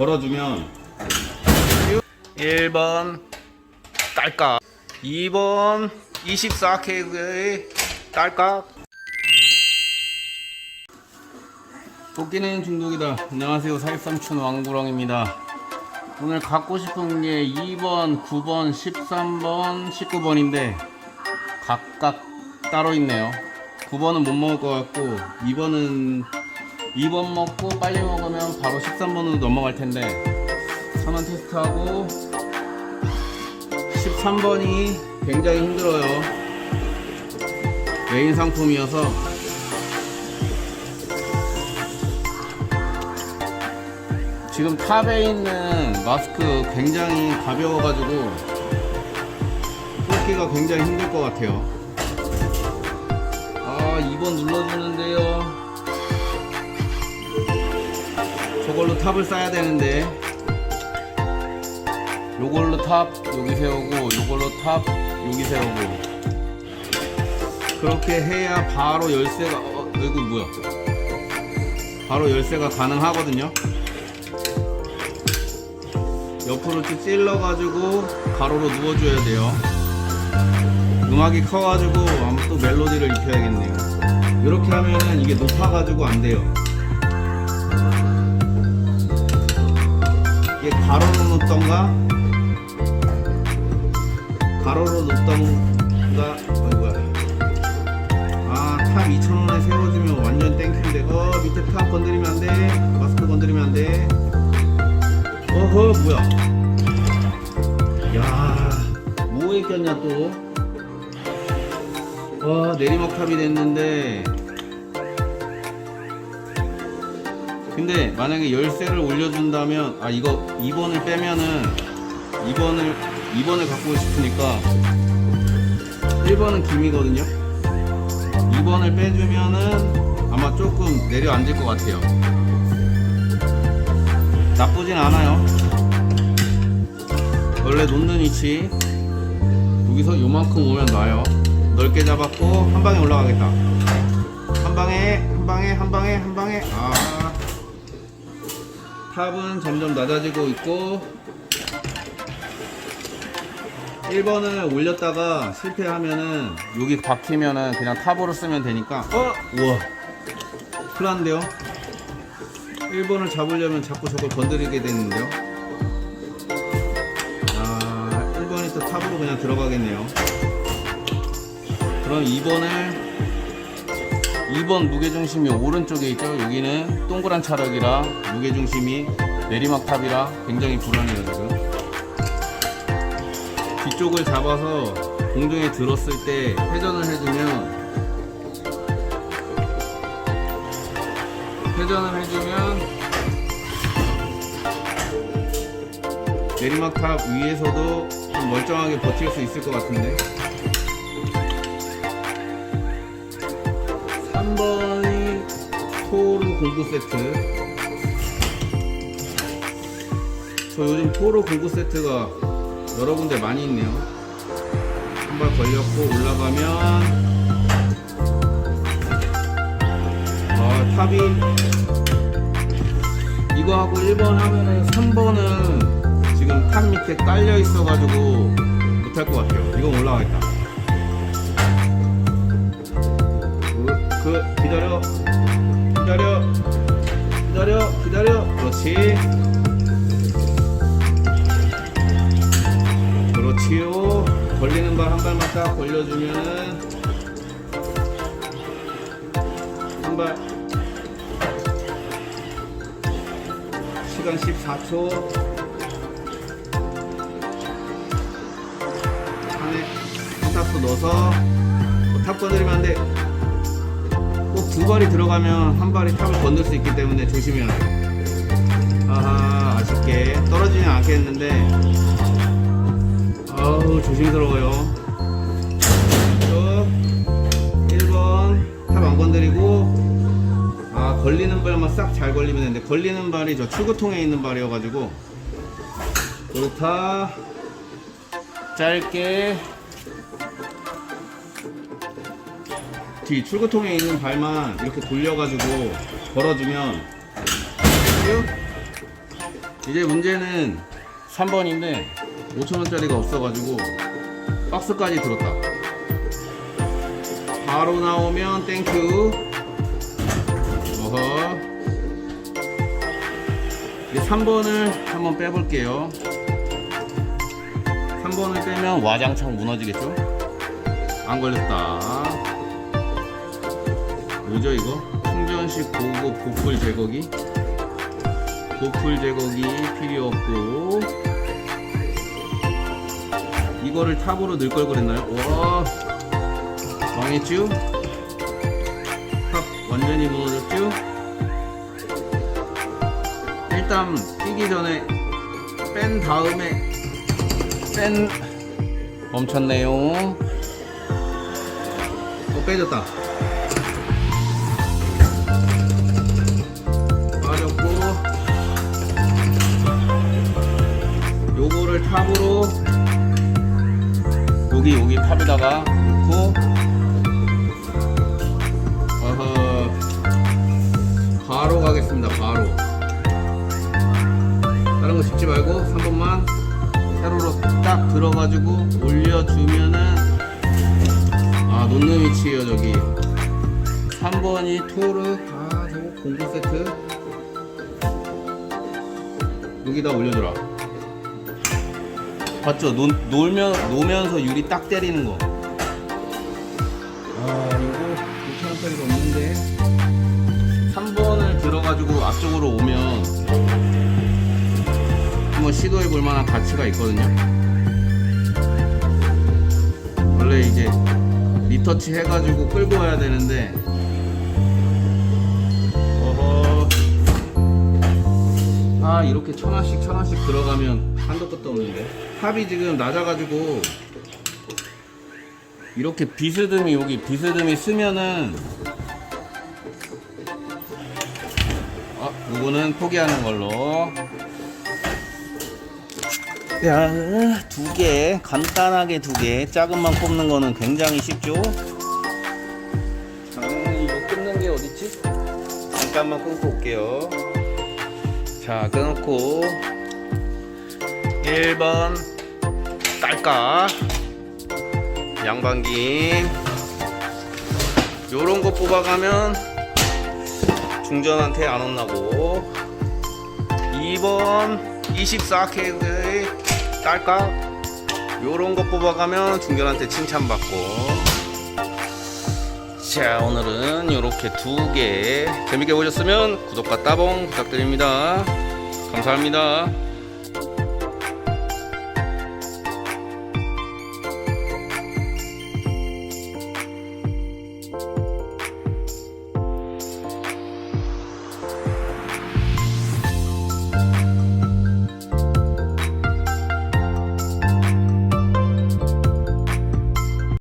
걸어주면 1번 딸깍 2번 24K의 딸깍. 토끼는 중독이다. 안녕하세요. 43촌 왕구렁입니다. 오늘 갖고 싶은 게 2번 9번 13번 19번인데 각각 따로 있네요. 9번은 못 먹을 것 같고 2번은 2번 먹고 빨리 먹으면 바로 13번으로 넘어갈 텐데 선원 테스트하고 13번이 굉장히 힘들어요. 메인 상품이어서. 지금 탑에 있는 마스크 굉장히 가벼워가지고 뽑기가 굉장히 힘들 것 같아요. 아 2번 눌러주는데요 저걸로 탑을 쌓아야 되는데. 요걸로 탑 여기 세우고 요걸로 탑 여기 세우고. 그렇게 해야 바로 열쇠가 어, 이거 뭐야? 바로 열쇠가 가능하거든요. 옆으로 쭉 찔러가지고 가로로 누워줘야 돼요. 음악이 커가지고 아마 또 멜로디를 입혀야겠네요. 이렇게 하면은 이게 높아가지고 안 돼요 이게 가로로 놓던가? 가로로 놓던가? 어 뭐야. 아탑 2,000원에 세워주면 완전 땡큐인데. 어 밑에 탑 건드리면 안돼. 마스크 건드리면 안돼. 어허 뭐야? 야 뭐에 꼈냐 또와 내리막 탑이 됐는데 근데 만약에 열쇠를 올려준다면 아 이거 2번을 빼면은 2번을 2번을 갖고 싶으니까 1번은 김이거든요. 2번을 빼주면은 아마 조금 내려앉을 것 같아요. 나쁘진 않아요. 원래 놓는 위치. 여기서 요만큼 오면 놔요. 넓게 잡았고 한 방에 올라가겠다. 한 방에 한 방에 한 방에 한 방에. 아 탑은 점점 낮아지고 있고 1번을 올렸다가 실패하면은 여기 박히면은 그냥 탑으로 쓰면 되니까. 어? 우와. 났는데요? 1번을 잡으려면 자꾸 저걸 건드리게 되는데요? 아 1번이 또 탑으로 그냥 들어가겠네요. 그럼 2번을 2번 무게중심이 오른쪽에 있죠. 여기는 동그란 차력이라 무게중심이 내리막 탑이라 굉장히 불안해요 지금. 뒤쪽을 잡아서 공중에 들었을 때 회전을 해주면 회전을 해주면 내리막 탑 위에서도 좀 멀쩡하게 버틸 수 있을 것 같은데 3번이 토르 공구 세트. 저 요즘 토르 공구 세트가 여러 군데 많이 있네요. 한 발 걸렸고 올라가면 아 탑이 이거 하고 1번 하면은 3번은 지금 탑 밑에 깔려 있어가지고 못할 것 같아요. 이건 올라가겠다. 그, 그 기다려. 기다려. 기다려. 기다려. 그렇지. 그렇지요. 걸리는 발 한 발만 딱 걸려주면은 한 발. 시간 14초. 안에 탑도 넣어서 뭐탑 건드리면 안돼 꼭 두 발이 들어가면 한 발이 탑을 건들 수 있기 때문에 조심해야 돼. 아하, 아쉽게 떨어지진 않겠는데, 아우, 조심스러워요. 쭉, 1번, 탑 안 건드리고, 아, 걸리는 발만 싹 잘 걸리면 되는데, 걸리는 발이 저 출구통에 있는 발이어가지고, 좋다. 짧게, 뒤 출구통에 있는 발만 이렇게 돌려가지고 걸어주면 쭉 이제 문제는 3번인데 5천원짜리가 없어가지고 박스까지 들었다. 바로 나오면 땡큐. 어허. 이제 3번을 한번 빼볼게요. 3번을 빼면 와장창 무너지겠죠? 안 걸렸다 뭐죠 이거? 충전식 고급 보풀 제거기 보풀 제거기 필요 없고 이거를 탑으로 넣을 걸 그랬나요? 와 망했죠? 탑 완전히 무너졌죠? 일단 뛰기 전에 뺀 다음에 뺀 멈췄네요 어 빼졌다 여기 여기 탑에다가 놓고. 어허. 바로 가겠습니다 바로. 다른 거 짚지 말고 3번만 세로로 딱 들어가지고 올려주면은 아 놓는 위치에요 저기. 3번이 토르 아 저거 공구 세트. 여기다 올려줘라 봤죠? 놓, 놀면, 놓으면서 유리 딱 때리는 거. 아, 이거 5천원짜리가 없는데. 3번을 들어가지고 앞쪽으로 오면 한번 시도해 볼 만한 가치가 있거든요. 원래 이제 리터치 해가지고 끌고 와야 되는데 아 이렇게 천 원씩 천 원씩 들어가면 한도 끝도 없는데. 탑이 지금 낮아가지고 이렇게 비스듬히 여기 비스듬히 쓰면은 아 요거는 포기하는 걸로. 야두 개 간단하게 두 개 작은만 꼽는 거는 굉장히 쉽죠? 자 이거 끊는 게 어딨지? 잠깐만 끊고 올게요 자 끊고. 1번 딸까? 양반김 요런 거 뽑아가면 중전한테 안 혼나고. 2번 24K의 딸까? 요런 거 뽑아가면 중전한테 칭찬받고 자 오늘은 이렇게 두 개 재밌게 보셨으면 구독과 따봉 부탁드립니다. 감사합니다